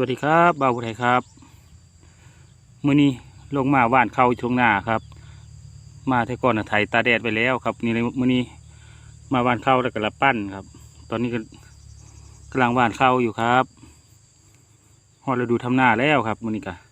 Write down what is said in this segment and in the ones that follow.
วัสดีครับบ่าวผู้ไทยครับมื่อนี้ลงมาว่านเข้าช่วงหน้าครับ มาแต่ก่อนน่ะไถตาแดดไปแล้วครับนี่เลยมื่อนี้มาว่านเข้าแล้วก็ละปั้นครับ ตอนนี้ก็กำลังว่านเข้าอยู่ครับฮอดฤดูทำหน้าแล้วครับมื่อนี้ก็โ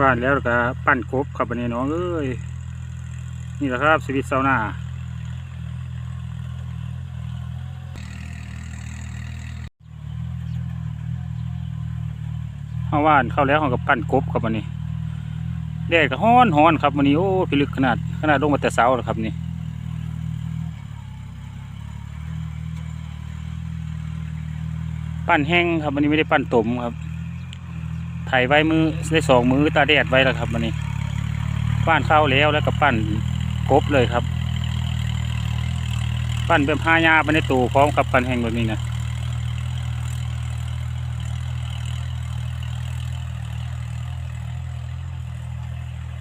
ว่านแล้วก็ปั้นกบครับวันนี้น้องเอ้ยนี่แหละครับชีวิตชาวนาเฮาว่านเข้าแล้วเขาก็ปั้นกบครับวันนี้แดดก็ฮ้อนฮ้อนครับวันนี้โอ้พิลึกขนาดขนาดลงมาแต่เช้าแล้วครับนี่ปั้นแห้งครับวันนี้ไม่ได้ปั้นตมครับ ไถไว้มือได้สองมือตาแดดไว้แล้วครับวันนี้ปั้นข้าวแล้วแล้วก็ปั้นกบเลยครับ ปั้นแบบห้ายาไปในตู้พร้อมกับปั้นแห้งแบบนี้นะ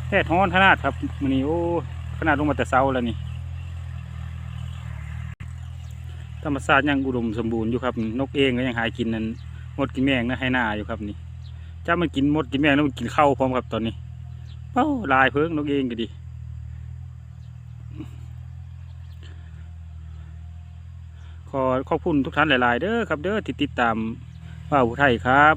แดดร้อนขนาดครับวันนี้โอ้ขนาดลงมาแต่เช้าแล้วนี่ธรรมชาติยังอุดมสมบูรณ์อยู่ครับ นกเองก็ยังหายกินนั่นหมดกินแมงนะให้หน้าอยู่ครับนี่ จ้ามันกินมดกินแมงแล้วมันกินข้าวพร้อมครับตอนนี้เป้าลายเพิ่งนกเองก็ดีขอขอบคุณทุกท่านหลายๆ เด้อครับเด้อที่ติดตามว่าวผู้ไทยครับ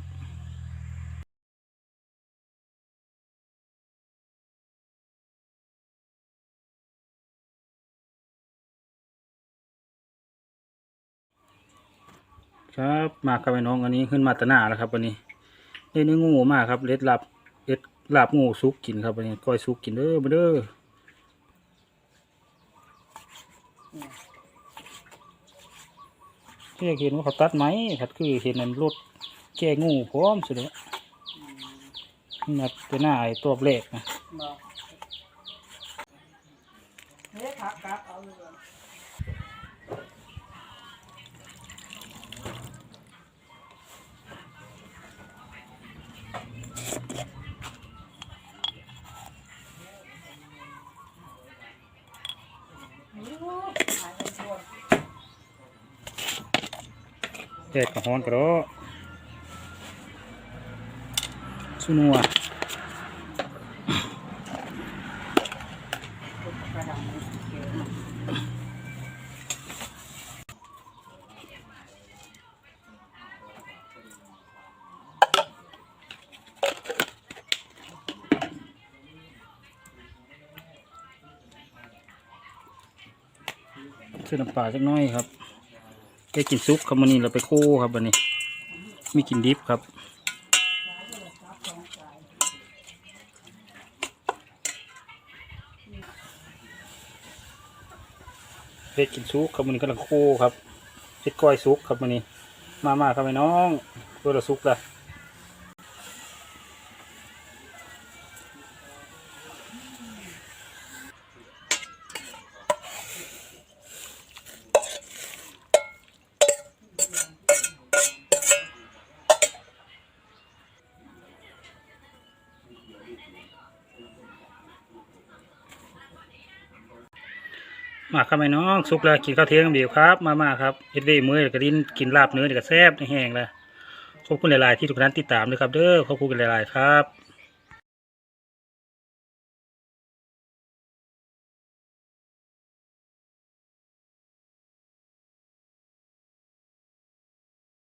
ครับมากับไอ้น้องอันนี้ขึ้นมาตะหนาแล้วครับวันนี้ ได้เนื้องูมากครับเล็ดลับเล็ดลาบงูซุกกินครับอันนี้ก้อยซุกกินเด้อมาเด้อที่อยกเห็นว่าเขาตัดไหมผัดคือเห็นนั้นรถแก้งูพร้อมสุดเลยนับเป็นหน้าไอ้ตัวเล็กนะเฮ้ยพักกลับเอาเลย เหรอดกับฮ้อนกระโดดสุนัวเส้นน้ำปลาสักน้อยครับ ได้กินซุปครับวันนี้เราไปคู่ครับวันนี้มีกินดิบครับเฮ็ดกินซุปครับวันนี้กำลังคู่ครับเฮ็ดก้อยซุปครับวันนี้ มามาครับไอ้น้องตัวละซุปละ มาครับไอ้น้องซุกแล้วกินข้าวเที่ยงเดียวครับ มามาครับเอ็ดเด้มือแล้วก็ดินกินลาบเนื้อเดี๋ยวก็แซ่บแห้งแล้วขอบคุณหลาย ๆ ที่ทุกท่านติดตามด้วยครับ เด้อขอบคุณกันหลาย ๆ ครับ